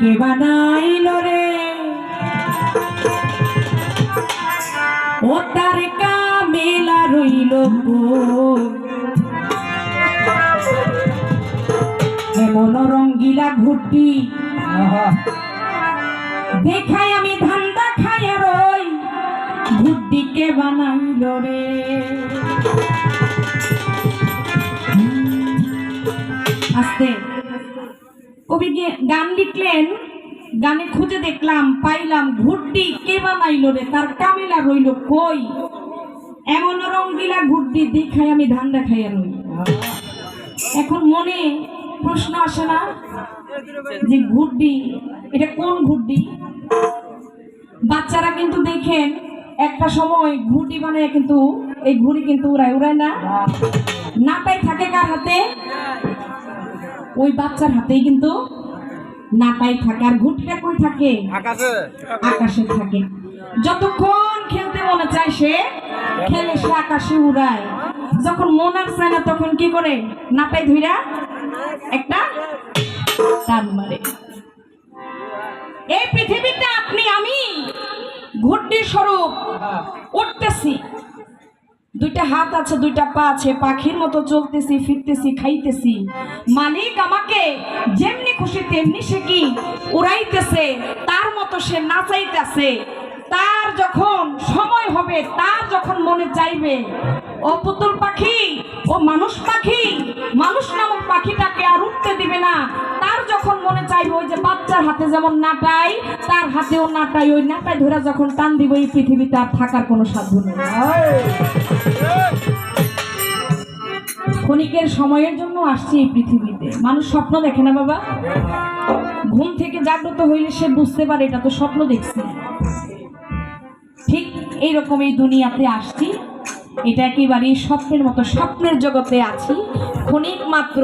কে বানাইল রে? ও তার কামেলা রইল? এমন রঙ্গিলা ঘুটি। দেখাই আমি ধান্দা খাই রই। ঘুটি কে বানাইল রে? আস্তে। কবি গান লিখলেন, গানে খুঁজে দেখলাম, পাইলাম, ঘুরটি কে বানাইলো রে? তার কামেলা রইল কই? এমন রঙ্গিলা ঘুরটি দেখাই আমি ধান্দা খাইয়া রই এখন মনে প্রশ্ন আসে না যে ঘুরডি এটা কোন ঘুরডি বাচ্চারা কিন্তু দেখেন, একটা সময় ঘুরডি বানায় কিন্তু, এই ঘুড়ি কিন্তু উড়ায় উড়ায় না। নাটাই থাকে কার হাতে? ওই বাচ্চার হাতেই কিন্তু নাটাই থাকে আর ঘুটিটা কই থাকে? আকাশে। আকাশে থাকে। যতক্ষণ খেলতে মনে চায় সে খেলে সে আকাশে উড়ায়। যখন মন আর চায় না তখন কি করে? নাটাই ধুইরা একটা টান মারে। এই পৃথিবীতে আপনি আমি ঘুরটি স্বরূপ উঠতেছি। দুইটা হাত আছে, দুইটা পা আছে, পাখির মতো চলতেছি, ফিরতেছি, খাইতেছি। মালিক আমাকে যেমনি খুশি তেমনি সে কি উড়াইতেছে, তার মতো সে নাচাইতেছে। তার যখন সময় হবে, তার যখন মনে চাইবে ও পাখি, ও মানুষ পাখি, মানুষ নামক পাখিটাকে আর উঠতে দিবে না। তার যখন মনে চাইবে ওই যে বাচ্চার হাতে যেমন নাটাই, তার হাতেও নাটাই, ওই নাটাই ধরে যখন টান দিব এই পৃথিবীতে আর থাকার কোনো সাধ্য নেই। ক্ষণিকের সময়ের জন্য আসছে এই পৃথিবীতে। মানুষ স্বপ্ন দেখে না বাবা? ঘুম থেকে জাগ্রত হইলে সে বুঝতে পারে এটা তো স্বপ্ন দেখছি। ঠিক এইরকম এই দুনিয়াতে আসছি। এটা একেবারে স্বপ্নের মতো, স্বপ্নের জগতে আছি। ক্ষণিক মাত্র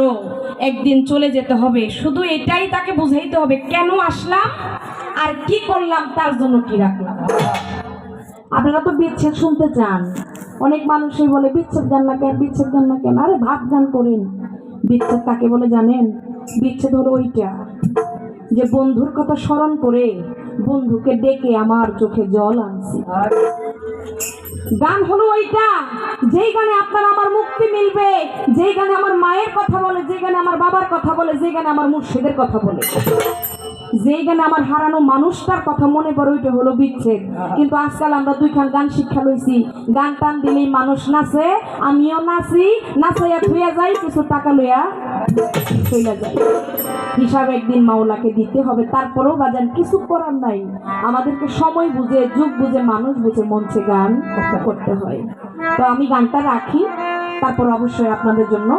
একদিন চলে যেতে হবে। শুধু এটাই তাকে বুঝাইতে হবে, কেন আসলাম আর কি করলাম তার জন্য কি রাখলাম। আপনারা তো বিচ্ছেদ শুনতে চান। অনেক মানুষই বলে, বিচ্ছেদ গান না কেন, বিচ্ছেদ গান না কেন? আরে ভাব গান করেন। বিচ্ছেদ তাকে বলে জানেন? বিচ্ছেদ হলো ওইটা যে বন্ধুর কথা স্মরণ করে বন্ধুকে ডেকে আমার চোখে জল আনছি। গান হলো ওইটা। যেই গানে আপনার আমার মুক্তি মিলবে, যেই গানে আমার মায়ের কথা বলে, যেই গানে আমার বাবার কথা বলে, যেই গানে আমার মুর্শিদের কথা বলে। যেই গানে আমার হারানো মানুষটার কথা মনে পড়ে, ওইটা হলো বিচ্ছেদ। কিন্তু আজকাল আমরা দুইখান গান শিক্ষা লইছি। গান টান দিলেই মানুষ নাচে, আমিও নাচি, নাচাইয়া ধুইয়া যাই, কিছু টাকা লইয়া। চলে যায়। হিসাব একদিন মাওলাকে দিতে হবে, তারপরেও বাজান কিছু করার নাই। আমাদেরকে সময় বুঝে, যুগ বুঝে, মানুষ বুঝে, মঞ্চে গান করতে হয়। তো আমি গানটা রাখি, তারপর অবশ্যই আপনাদের জন্য।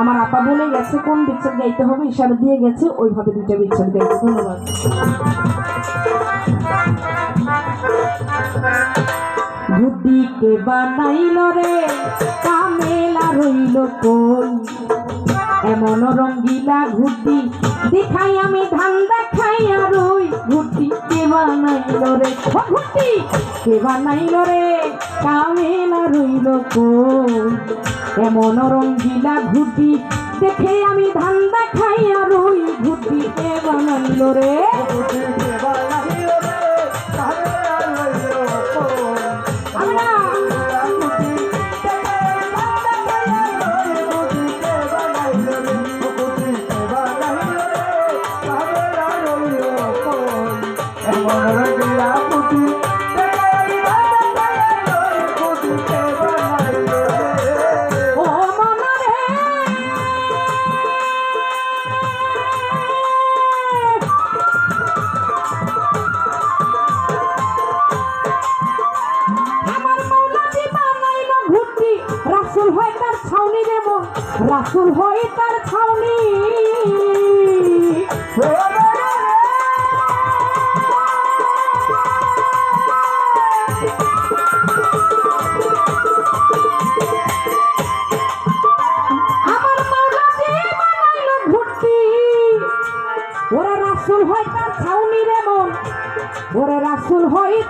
আমার আপা বলে গেছে, কোন বিচ্ছেদ গাইতে হবে? ইশারা দিয়ে গেছে, ওইভাবে দুইটা বিচ্ছেদ গাইতে ধন্যবাদ। বুদ্ধিকে বানাইল রে, কামেলা রইল কই এমন রঙ্গিলা ঘুটি। দেখাই আমি ধান, দেখাই আর ওই ঘুটি। কে বানাইল রে, ও ঘুটি! কে বানাইল রে, কামেলা রইল কই? মনোরঙ্গিলা ঘুটি। দেখে আমি ধান, দেখাই আর ওই ঘুটি। কে বানাইল রে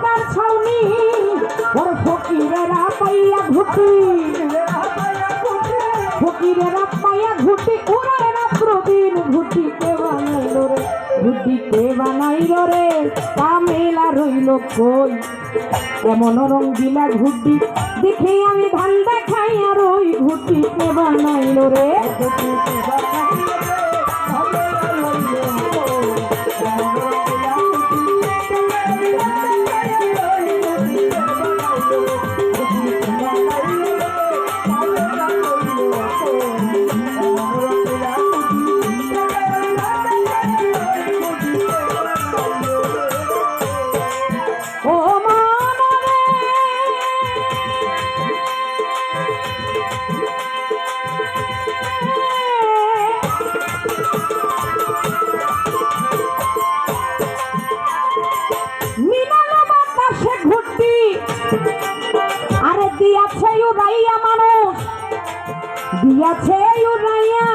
তার ছাউনি, ওরে ফকিরেরা পাইয়া ঘুটি। ফকিরেরা পাইয়া ঘুটি না প্রবীণ ঘুটিতে বানাইলো রে? ঘুটিতে বানাইলো রে? কামেলা রইল কই? এমন রঙ্গিলা ঘুটি, দেখে আমি ধান দেখাই আর ওই ঘুটিতে বানাইলো রে? ও দিয়াছে উড়াইয়া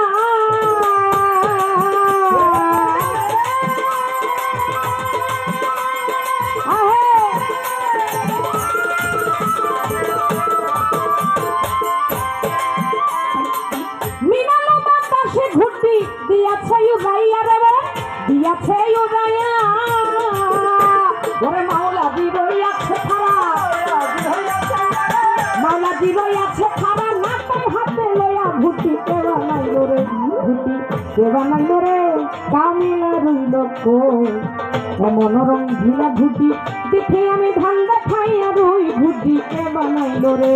মিনানো বাতাসে ঘুরতি দিয়াছে উড়াইয়া রে, দিয়াছে উড়াইয়া রইল কো এমন রঙ্গিলা ঘুটি দেখে আমি ধান খাই আর ওই ঘুটি কে বানাইলো রে।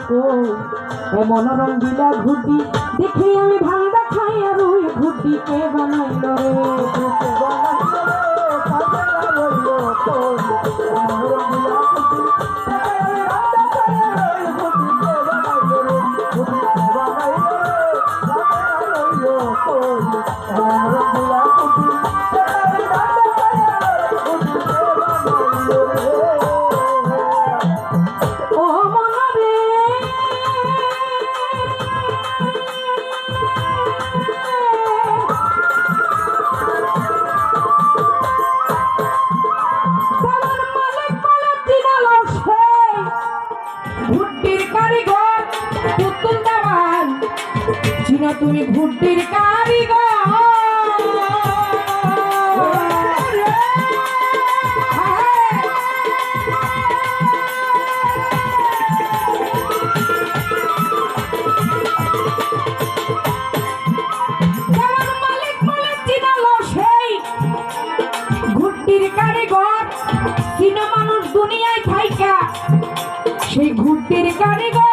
তো এমন রঙ্গিলা ঘুটি দেখে আমি ধান খাই আর ওই ঘুটি কে বানাইল রে? তুমি ভুট্টির কারিগর। সেই ঘুট্টির কারিগর।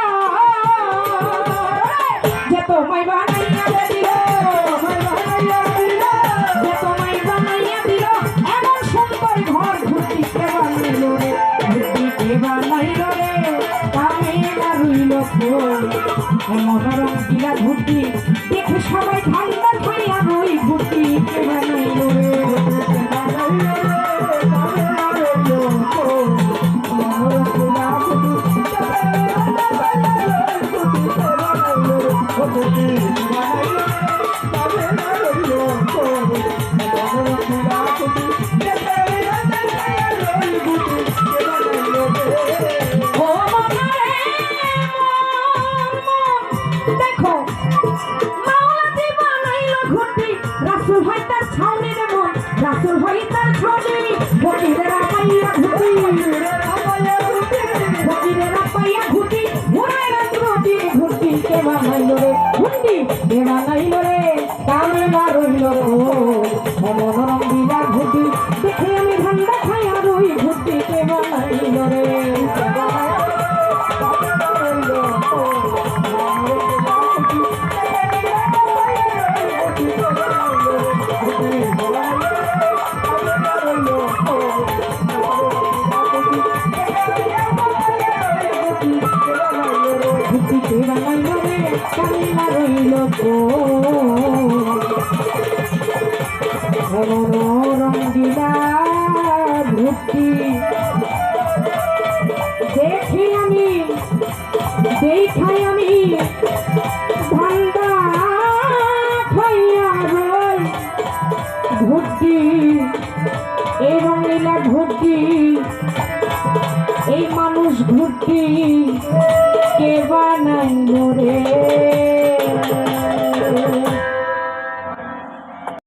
যে তোমায় এমন রঙিলা ঘুটি দেখে সবাই বানাইল রে কামলা রইল এমন রঙ্গিলা ঘুটি, দেখে আমি ঠান্ডা খাই আর ওই ঘুটিকে বানাইল রে ঘুটিকে রঙ্গিলা ঘুটি দেখি আমি দেখাই আমি ঠান্ডা